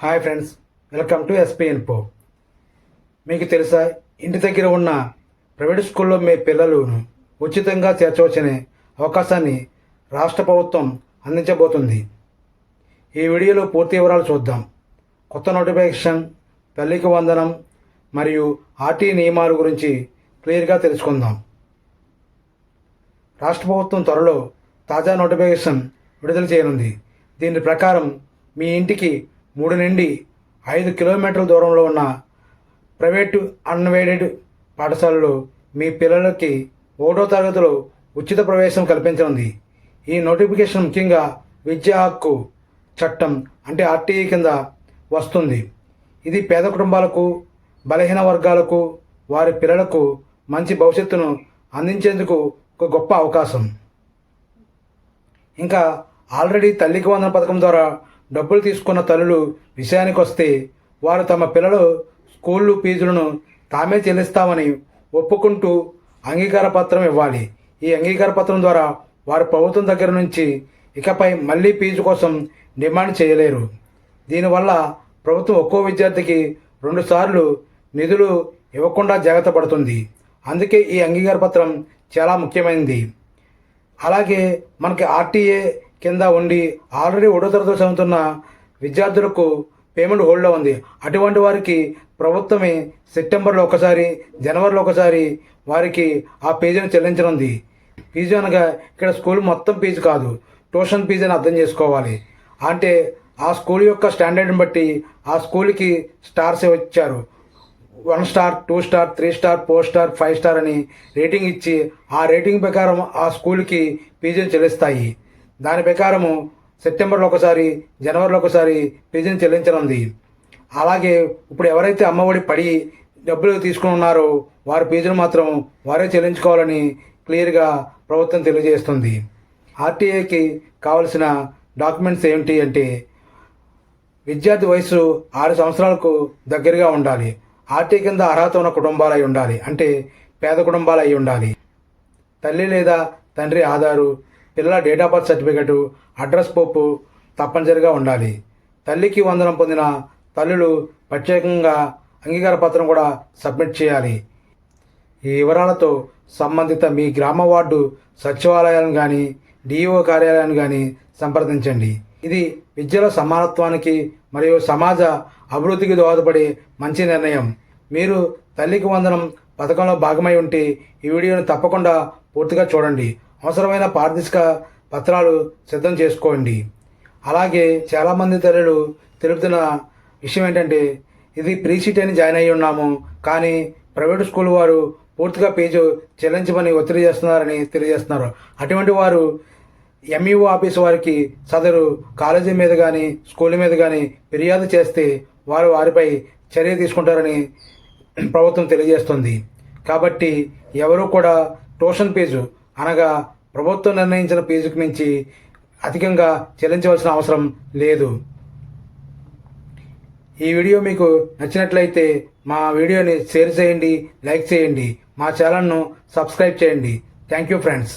Hi friends welcome to SP info మీకు తెలుసా ఇంటి దగ్గర ఉన్న ప్రైవేట్ స్కూల్లో మీ పిల్లలను ఉచితంగా చేర్చవచ్చనే అవకాశాన్ని రాష్ట్ర ప్రభుత్వం అందించబోతుంది. ఈ వీడియోలో పూర్తి వివరాలు చూద్దాం. కొత్త నోటిఫికేషన్ తల్లికి వందనం మరియు ఆర్టీ నియమాల గురించి క్లియర్గా తెలుసుకుందాం. రాష్ట్ర ప్రభుత్వం త్వరలో తాజా నోటిఫికేషన్ విడుదల చేయనుంది. దీని ప్రకారం మీ ఇంటికి మూడు నుండి ఐదు కిలోమీటర్ల దూరంలో ఉన్న ప్రైవేటు అన్వైడెడ్ పాఠశాలలో మీ పిల్లలకి ఒకటో తరగతిలో ఉచిత ప్రవేశం కల్పించనుంది. ఈ నోటిఫికేషన్ ముఖ్యంగా విద్యా హక్కు చట్టం అంటే ఆర్టీఈ కింద వస్తుంది. ఇది పేద కుటుంబాలకు బలహీన వర్గాలకు వారి పిల్లలకు మంచి భవిష్యత్తును అందించేందుకు ఒక గొప్ప అవకాశం. ఇంకా ఆల్రెడీ తల్లికి వందన పథకం ద్వారా డబ్బులు తీసుకున్న తల్లులు విషయానికి వస్తే వారు తమ పిల్లలు స్కూళ్ళు ఫీజులను తామే చెల్లిస్తామని ఒప్పుకుంటూ అంగీకార పత్రం ఇవ్వాలి. ఈ అంగీకార పత్రం ద్వారా వారు ప్రభుత్వం దగ్గర నుంచి ఇకపై మళ్ళీ ఫీజు కోసం డిమాండ్ చేయలేరు. దీనివల్ల ప్రభుత్వం ఒక్కో విద్యార్థికి రెండుసార్లు నిధులు ఇవ్వకుండా జాగ్రత్త పడుతుంది. అందుకే ఈ అంగీకార పత్రం చాలా ముఖ్యమైనది అలాగే మనకి ఆర్టీఏ కింద ఉండి ఆల్రెడీ ఒకటో తరగతి చదువుతున్న విద్యార్థులకు పేమెంట్ హోల్డ్లో ఉంది. అటువంటి వారికి ప్రభుత్వమే సెప్టెంబర్లో ఒకసారి జనవరిలో ఒకసారి వారికి ఆ పేజీని చెల్లించనుంది. ఫీజు అనగా ఇక్కడ స్కూల్ మొత్తం ఫీజు కాదు ట్యూషన్ ఫీజు అని అర్థం చేసుకోవాలి. అంటే ఆ స్కూల్ యొక్క స్టాండర్డ్ని బట్టి ఆ స్కూల్కి స్టార్స్ ఇచ్చారు. One star two star three star four star five star అని రేటింగ్ ఇచ్చి ఆ రేటింగ్ ప్రకారం ఆ స్కూల్కి ఫీజును చెల్లిస్తాయి. దాని ప్రకారము సెప్టెంబర్లో ఒకసారి జనవరిలో ఒకసారి ఫీజుని చెల్లించనుంది. అలాగే ఇప్పుడు ఎవరైతే అమ్మఒడి పడి డబ్బులు తీసుకుని ఉన్నారో వారి ఫీజును మాత్రం వారే చెల్లించుకోవాలని క్లియర్గా ప్రభుత్వం తెలియజేస్తుంది. ఆర్టీఏకి కావలసిన డాక్యుమెంట్స్ ఏమిటి అంటే విద్యార్థి వయసు ఆరు సంవత్సరాలకు దగ్గరగా ఉండాలి. ఆర్టీ కింద అర్హత ఉన్న కుటుంబాలు అయి ఉండాలి. అంటే పేద కుటుంబాలు అయి ఉండాలి. తల్లి లేదా తండ్రి ఆధారు పిల్లల date of birth certificate address proof తప్పనిసరిగా ఉండాలి. తల్లికి వందనం పొందిన తల్లులు ప్రత్యేకంగా అంగీకార పత్రం కూడా సబ్మిట్ చేయాలి. ఈ వివరాలతో సంబంధిత మీ గ్రామ వార్డు సచివాలయాలను కానీ డిఈఓ కార్యాలయాన్ని కానీ సంప్రదించండి. ఇది విద్యలో సమానత్వానికి మరియు సమాజ అభివృద్ధికి దోహదపడే మంచి నిర్ణయం. మీరు తల్లికి వందనం పథకంలో భాగమై ఉంటే ఈ వీడియోను తప్పకుండా పూర్తిగా చూడండి. అవసరమైన పారదర్శక పత్రాలు సిద్ధం చేసుకోండి. అలాగే చాలామంది తల్లులు తెలుపుతున్న విషయం ఏంటంటే ఇది ప్రీసీట్ అని జాయిన్ అయ్యి ఉన్నాము కానీ ప్రైవేట్ స్కూల్ వారు పూర్తిగా ఫీజు చెల్లించమని ఒత్తిడి చేస్తున్నారని తెలియజేస్తున్నారు. అటువంటి వారు ఎంఈఓ ఆఫీస్ వారికి సదరు కాలేజీ మీద కానీ స్కూల్ మీద కానీ ఫిర్యాదు చేస్తే వారు వారిపై చర్య తీసుకుంటారని ప్రభుత్వం తెలియజేస్తుంది. కాబట్టి ఎవరు కూడా ట్యూషన్ ఫీజు అనగా ప్రభుత్వం నిర్ణయించిన ఫీజుకు మించి అధికంగా చెల్లించవలసిన అవసరం లేదు. ఈ వీడియో మీకు నచ్చినట్లయితే మా వీడియోని షేర్ చేయండి లైక్ చేయండి మా ఛానల్ను సబ్స్క్రైబ్ చేయండి. Thank you friends.